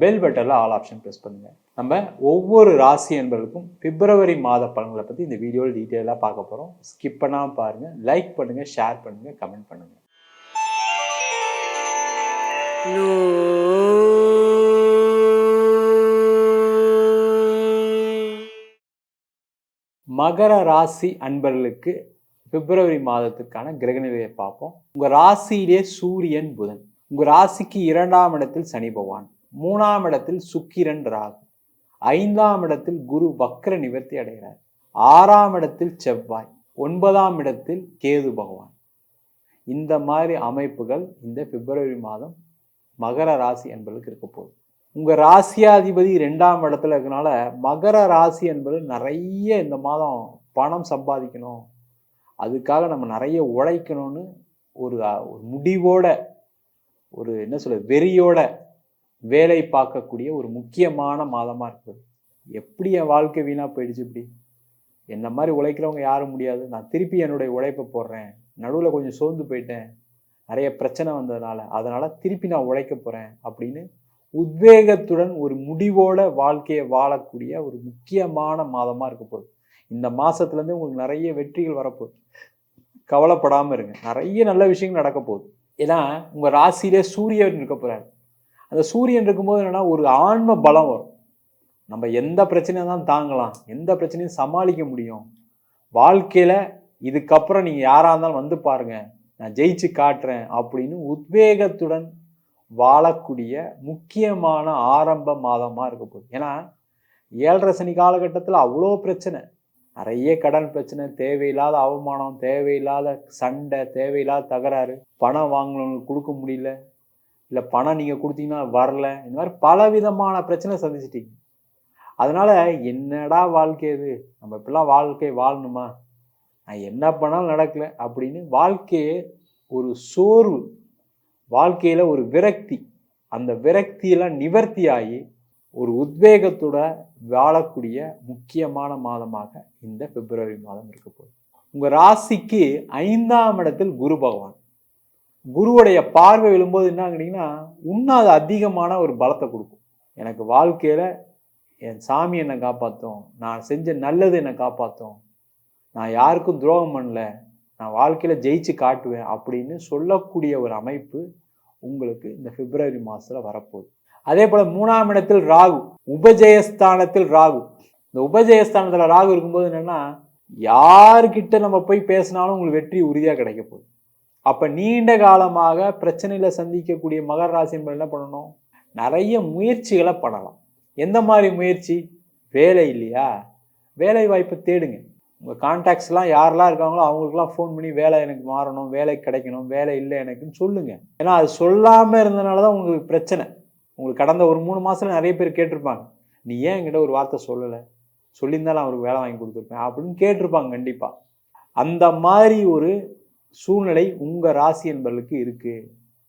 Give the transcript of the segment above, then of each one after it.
Bell பட்டனில் all option press பண்ணுங்கள் நம்ம ஒவ்வொரு ராசி என்பவருக்கும் பிப்ரவரி மாத பலன்களை பற்றி இந்த வீடியோவில் டீட்டெயிலாக பார்க்க போகிறோம் ஸ்கிப் பண்ணாமல் பாருங்கள் லைக் பண்ணுங்கள் ஷேர் பண்ணுங்கள் கமெண்ட் பண்ணுங்கள் மகர ராசி அன்பர்களுக்கு பிப்ரவரி மாதத்துக்கான கிரகநிலையை பார்ப்போம். உங்கள் ராசியிலே சூரியன் புதன். உங்கள் ராசிக்கு இரண்டாம் இடத்தில் சனி பகவான். மூணாம் இடத்தில் சுக்கிரன் ராகு. ஐந்தாம் இடத்தில் குரு வக்ர நிவர்த்தி அடைகிறார். ஆறாம் இடத்தில் செவ்வாய். ஒன்பதாம் இடத்தில் கேது பகவான். இந்த மாதிரி அமைப்புகள் இந்த பிப்ரவரி மாதம் மகர ராசி என்பதுக்கு இருக்க போகுது. உங்க ராசியாதிபதி ரெண்டாம் இடத்துல இருக்கனால மகர ராசி என்பது நிறைய இந்த மாதம் பணம் சம்பாதிக்கணும். அதுக்காக நம்ம நிறைய உழைக்கணும்னு ஒரு முடிவோட ஒரு என்ன சொல்ல வெறியோட வேலை பார்க்கக்கூடிய ஒரு முக்கியமான மாதமாக இருக்குது எப்படி என் வாழ்க்கை வீணாக போயிடுச்சு இப்படி? என்ன மாதிரி உழைக்கிறவங்க யாரும் முடியாது. நான் திருப்பி என்னுடைய உழைப்பை போடுறேன். நடுவில் கொஞ்சம் சோர்ந்து போயிட்டேன். நிறைய பிரச்சனை வந்ததுனால அதனால் திருப்பி நான் உழைக்க போகிறேன் அப்படின்னு உத்வேகத்துடன் ஒரு முடிவோட வாழ்க்கையை வாழக்கூடிய ஒரு முக்கியமான மாதமாக இருக்க போகுது. இந்த மாதத்துலேருந்து உங்களுக்கு நிறைய வெற்றிகள் வரப்போகுது. கவலைப்படாமல் இருங்க. நிறைய நல்ல விஷயங்கள் நடக்க போகுது. ஏன்னா உங்கள் ராசியிலே சூரியன் இருக்க போகிறாரு அந்த சூரியன் இருக்கும்போது என்னென்னா ஒரு ஆன்ம பலம் வரும். நம்ம எந்த பிரச்சனையை தான் தாங்கலாம். எந்த பிரச்சனையும் சமாளிக்க முடியும். வாழ்க்கையில் இதுக்கப்புறம் நீங்கள் யாராக இருந்தாலும் வந்து பாருங்கள் நான் ஜெயிச்சு காட்டுறேன் அப்படின்னு உத்வேகத்துடன் வாழக்கூடிய முக்கியமான ஆரம்ப மாதமாக இருக்க போகுது. ஏன்னா ஏழரை சனி காலகட்டத்தில் அவ்வளோ பிரச்சனை. நிறைய கடன் பிரச்சனை தேவையில்லாத அவமானம் தேவையில்லாத சண்டை தேவையில்லாத தகராறு. பணம் வாங்கினவங்களுக்கு கொடுக்க முடியல. இல்லை பணம் நீங்கள் கொடுத்தீங்கன்னா வரல. இந்த மாதிரி பல விதமான பிரச்சனை சந்திச்சிட்டிங்க. அதனால் என்னடா வாழ்க்கை இது? நம்ம இப்படிலாம் வாழ்க்கை வாழணுமா? நான் என்ன பண்ணாலும் நடக்கல அப்படின்னு வாழ்க்கையே ஒரு சோர்வு. வாழ்க்கையில் ஒரு விரக்தி. அந்த விரக்தியெல்லாம் நிவர்த்தி ஆகி ஒரு உத்வேகத்தோட வாழக்கூடிய முக்கியமான மாதமாக இந்த பிப்ரவரி மாதம் இருக்க போகுது. உங்கள் ராசிக்கு ஐந்தாம் இடத்தில் குரு பகவான். குருவுடைய பார்வை விழும்போது என்ன கேட்டீங்கன்னா இன்னும் அது அதிகமான ஒரு பலத்தை கொடுக்கும். எனக்கு வாழ்க்கையில் என் சாமி என்னை காப்பாற்றும் நான் செஞ்ச நல்லது என்னை காப்பாற்றும் நான் யாருக்கும் துரோகம் பண்ணல நான் வாழ்க்கையில் ஜெயிச்சு காட்டுவேன் அப்படின்னு சொல்லக்கூடிய ஒரு அமைப்பு உங்களுக்கு இந்த பிப்ரவரி மாதத்தில் வரப்போகுது. அதே போல் மூணாம் இடத்தில் ராகு உபஜெயஸ்தானத்தில் ராகு. இந்த உபஜெயஸ்தானத்தில் ராகு இருக்கும்போது என்னென்னா யார்கிட்ட நம்ம போய் பேசினாலும் உங்களுக்கு வெற்றி உறுதியாக கிடைக்க போகுது. அப்போ நீண்ட காலமாக பிரச்சனையில் சந்திக்கக்கூடிய மகர ராசி என்ன பண்ணணும்? நிறைய முயற்சிகளை பண்ணலாம். எந்த மாதிரி முயற்சி? வேலை இல்லையா? வேலை வாய்ப்பை தேடுங்க. உங்கள் கான்டாக்ட்ஸ்லாம் யாரெல்லாம் இருக்காங்களோ அவங்களுக்குலாம் ஃபோன் பண்ணி வேலை எனக்கு மாறணும் வேலை கிடைக்கணும் வேலை இல்லை எனக்குன்னு சொல்லுங்க. ஏன்னா அது சொல்லாமல் இருந்தனால தான் உங்களுக்கு பிரச்சனை. உங்களுக்கு கடந்த ஒரு மூணு மாதத்தில் நிறைய பேர் கேட்டிருப்பாங்க. நீ ஏன் என்கிட்ட ஒரு வார்த்தை சொல்லலை? சொல்லியிருந்தாலும் அவருக்கு வேலை வாங்கி கொடுத்துருப்பேன். அப்படின்னு கேட்டிருப்பாங்க கண்டிப்பாக அந்த மாதிரி ஒரு சூழ்நிலை உங்கள் ராசி என்பவர்களுக்கு இருக்குது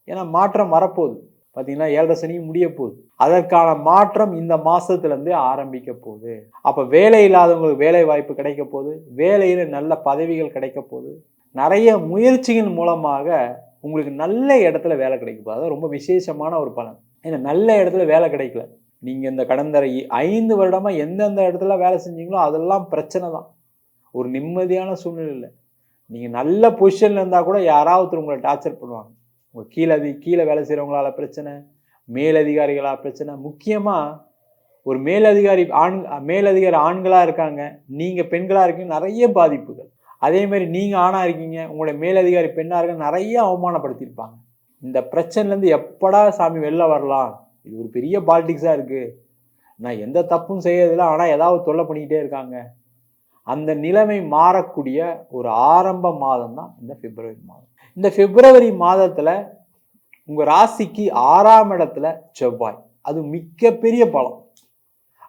ஏன்னா மாற்றம் வரப்போகுது. பார்த்தீங்கன்னா ஏழரை சனியும் முடிய போகுது அதற்கான மாற்றம் இந்த மாதத்துலேருந்து ஆரம்பிக்க போகுது. அப்போ வேலை இல்லாதவங்களுக்கு வேலை வாய்ப்பு கிடைக்க போகுது. வேலையில் நல்ல பதவிகள் கிடைக்க போகுது. நிறைய முயற்சிகள் மூலமாக உங்களுக்கு நல்ல இடத்துல வேலை கிடைக்க போகுது. அதான் ரொம்ப விசேஷமான ஒரு பலன். ஏன்னா நல்ல இடத்துல வேலை கிடைக்கல. நீங்கள் இந்த கடந்த ஐந்து வருடமாக எந்தெந்த இடத்துல வேலை செஞ்சீங்களோ அதெல்லாம் பிரச்சனை தான். ஒரு நிம்மதியான சூழ்நிலை இல்லை. நீங்கள் நல்ல பொசிஷனில் இருந்தால் கூட யாராவது உங்களை டார்ச்சர் பண்ணுவாங்க. உங்கள் கீழே கீழே வேலை செய்கிறவங்களால பிரச்சனை மேலதிகாரிகளால் பிரச்சனை. முக்கியமாக ஒரு மேலதிகாரி ஆண் மேலதிகாரி ஆண்களாக இருக்காங்க. நீங்கள் பெண்களாக இருக்கீங்க நிறைய பாதிப்புகள். அதே மாதிரி நீங்கள் ஆணாக இருக்கீங்க உங்களுடைய மேலதிகாரி பெண்ணாக இருக்க நிறைய அவமானப்படுத்தியிருப்பாங்க. இந்த பிரச்சனைலேருந்து எப்படா சாமி வெளில வரலாம்? இது ஒரு பெரிய பாலிட்டிக்ஸாக இருக்குது நான் எந்த தப்பும் செய்யறதில்ல ஆனால் ஏதாவது தொல்லை பண்ணிக்கிட்டே இருக்காங்க. அந்த நிலைமை மாறக்கூடிய ஒரு ஆரம்ப மாதம் தான் இந்த பிப்ரவரி மாதம். இந்த பிப்ரவரி மாதத்தில் உங்கள் ராசிக்கு ஆறாம் இடத்துல செவ்வாய். அது மிகப்பெரிய பலம்.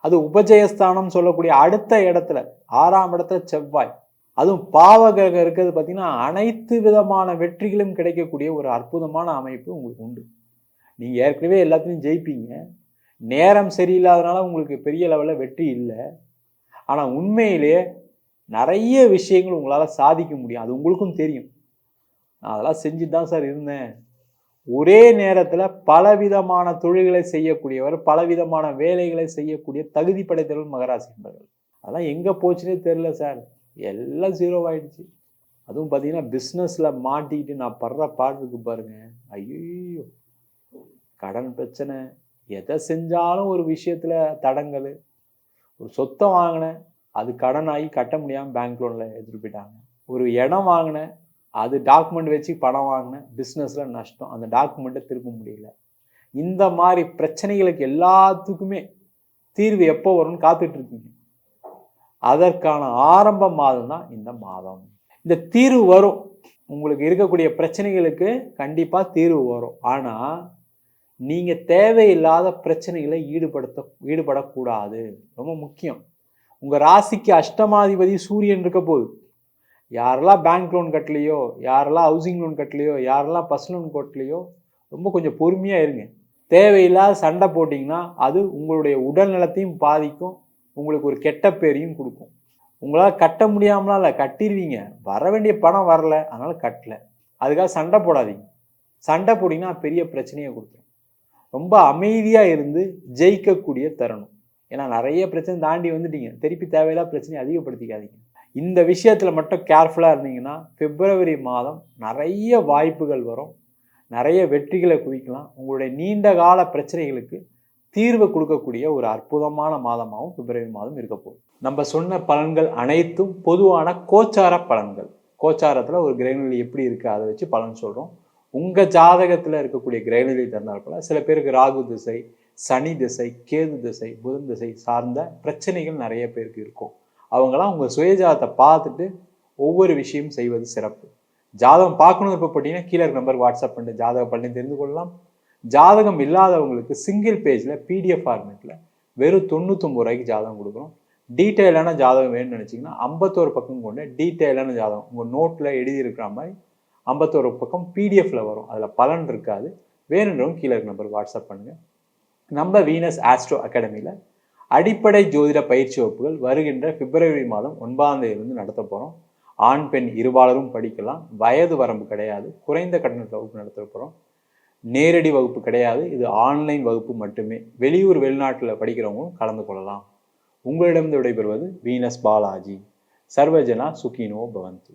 அது உபஜயஸ்தானம் சொல்லக்கூடிய அடுத்த இடத்துல ஆறாம் இடத்துல செவ்வாய். அதுவும் பாவகிரகம் இருக்கிறது பார்த்தீங்கன்னா அனைத்து விதமான வெற்றிகளும் கிடைக்கக்கூடிய ஒரு அற்புதமான அமைப்பு உங்களுக்கு உண்டு. நீங்கள் ஏற்கனவே எல்லாத்துலேயும் ஜெயிப்பீங்க. நேரம் சரியில்லாதனால உங்களுக்கு பெரிய லெவலில் வெற்றி இல்லை. ஆனால் உண்மையிலேயே நிறைய விஷயங்கள் உங்களால் சாதிக்க முடியும். அது உங்களுக்கும் தெரியும். நான் அதெல்லாம் செஞ்சுட்டு தான் சார் இருந்தேன். ஒரே நேரத்தில் பலவிதமான தொழில்களை செய்யக்கூடியவர் பலவிதமான வேலைகளை செய்யக்கூடிய தகுதி படைத்தவர்கள் மகராசி என்பவர்கள். அதெல்லாம் எங்கே போச்சுன்னே தெரில சார். எல்லாம் ஜீரோ ஆயிடுச்சு. அதுவும் பார்த்தீங்கன்னா பிஸ்னஸில் மாட்டிக்கிட்டு நான் படுற பாட்டுக்கு பாருங்க. ஐயோ கடன் பிரச்சனை. எதை செஞ்சாலும் ஒரு விஷயத்தில் தடங்கள் ஒரு சொத்தை வாங்கினேன். அது கடன் ஆகி கட்ட முடியாமல் பேங்க் லோனில் எடுத்துகிட்டு போயிட்டாங்க. ஒரு இடம் வாங்கினேன் அது டாக்குமெண்ட் வச்சு பணம் வாங்கினேன் பிஸ்னஸில் நஷ்டம். அந்த டாக்குமெண்ட்டை திருப்ப முடியல. இந்த மாதிரி பிரச்சனைகளுக்கு எல்லாத்துக்குமே தீர்வு எப்போ வரும்னு காத்துட்டு இருக்கீங்க. அதற்கான ஆரம்ப மாதம் தான் இந்த மாதம். இந்த தீர்வு வரும். உங்களுக்கு இருக்கக்கூடிய பிரச்சனைகளுக்கு கண்டிப்பாக தீர்வு வரும். ஆனால் நீங்கள் தேவையில்லாத பிரச்சனைகளை ஈடுபடுத்த ஈடுபடக்கூடாது. ரொம்ப முக்கியம். உங்கள் ராசிக்கு அஷ்டமாதிபதி சூரியன் இருக்க போகுது. யாரெல்லாம் பேங்க் லோன் கட்டலையோ யாரெல்லாம் ஹவுசிங் லோன் கட்டலையோ யாரெல்லாம் பர்சனல் லோன் கட்டலையோ ரொம்ப கொஞ்சம் பொறுமையாக இருங்க. தேவையில்லாத சண்டை போட்டிங்கன்னா அது உங்களுடைய உடல் நலத்தையும் பாதிக்கும் உங்களுக்கு ஒரு கெட்ட பேரையும் கொடுக்கும். உங்களால் கட்ட முடியாமலாம் இல்லை கட்டிடுவீங்க. வர வேண்டிய பணம் வரல அதனால் கட்டல. அதுக்காக சண்டை போடாதீங்க. சண்டை போட்டிங்கன்னா பெரிய பிரச்சனையை கொடுத்துரும் ரொம்ப அமைதியாக இருந்து ஜெயிக்கக்கூடிய தருணம். ஏன்னா நிறைய பிரச்சனை தாண்டி வந்துட்டீங்க. திருப்பி தேவையில்லா பிரச்சனையை அதிகப்படுத்திக்காதீங்க. இந்த விஷயத்தில் மட்டும் கேர்ஃபுல்லாக இருந்தீங்கன்னா பிப்ரவரி மாதம் நிறைய வாய்ப்புகள் வரும். நிறைய வெற்றிகளை குவிக்கலாம். உங்களுடைய நீண்ட கால பிரச்சனைகளுக்கு தீர்வு கொடுக்கக்கூடிய ஒரு அற்புதமான மாதமாகவும் பிப்ரவரி மாதம் இருக்க போகுது. நம்ம சொன்ன பலன்கள் அனைத்தும் பொதுவான கோச்சார பலன்கள். கோச்சாரத்தில் ஒரு கிரகநிலை எப்படி இருக்குது அதை வச்சு பலன் சொல்கிறோம் உங்கள் ஜாதகத்தில் இருக்கக்கூடிய கிரகநிலை தந்தால் போல சில பேருக்கு ராகு திசை சனி திசை கேது திசை புதன் திசை சார்ந்த பிரச்சனைகள் நிறைய பேருக்கு இருக்கும். அவங்களாம் உங்கள் சுயஜாதத்தை பார்த்துட்டு ஒவ்வொரு விஷயம் செய்வது சிறப்பு. ஜாதகம் பார்க்கணும் பார்த்தீங்கன்னா கீழே நம்பர் வாட்ஸ்அப் பண்ணி ஜாதகம் பண்ணி தெரிந்து கொள்ளலாம். ஜாதகம் இல்லாதவங்களுக்கு சிங்கிள் பேஜில் பிடிஎஃப் ஃபார்மேட்டில் வெறும் தொண்ணூத்தொம்பது ரூபாய்க்கு ஜாதகம் கொடுக்குறோம் டீட்டெயிலான ஜாதகம் வேணும்னு நினச்சிங்கன்னா ஐம்பத்தோரு பக்கம் கொண்டு டீட்டெயிலான ஜாதகம் உங்கள் நோட்டில் எழுதியிருக்கிற மாதிரி ஐம்பத்தோரு பக்கம் பிடிஎஃப்பில் வரும். அதில் பலன் இருக்காது. வேணுன்றவங்க கீழே இருக்க நம்பர் வாட்ஸ்அப் பண்ணுங்கள் நம்ம வீனஸ் ஆஸ்ட்ரோ அகாடமியில் அடிப்படை ஜோதிட பயிற்சி வகுப்புகள் வருகின்ற பிப்ரவரி மாதம் ஒன்பதாம் தேதியிலிருந்து நடத்த போகிறோம் ஆண் பெண் இருபாலரும் படிக்கலாம். வயது வரம்பு கிடையாது. குறைந்த கட்டணத்தில் வகுப்பு நடத்த போகிறோம் நேரடி வகுப்பு கிடையாது. இது ஆன்லைன் வகுப்பு மட்டுமே. வெளியூர் வெளிநாட்டில் படிக்கிறவங்களும் கலந்து கொள்ளலாம். உங்களிடம் விடைபெறுவது வீனஸ் பாலாஜி சர்வஜனா சுகினோ பவந்து.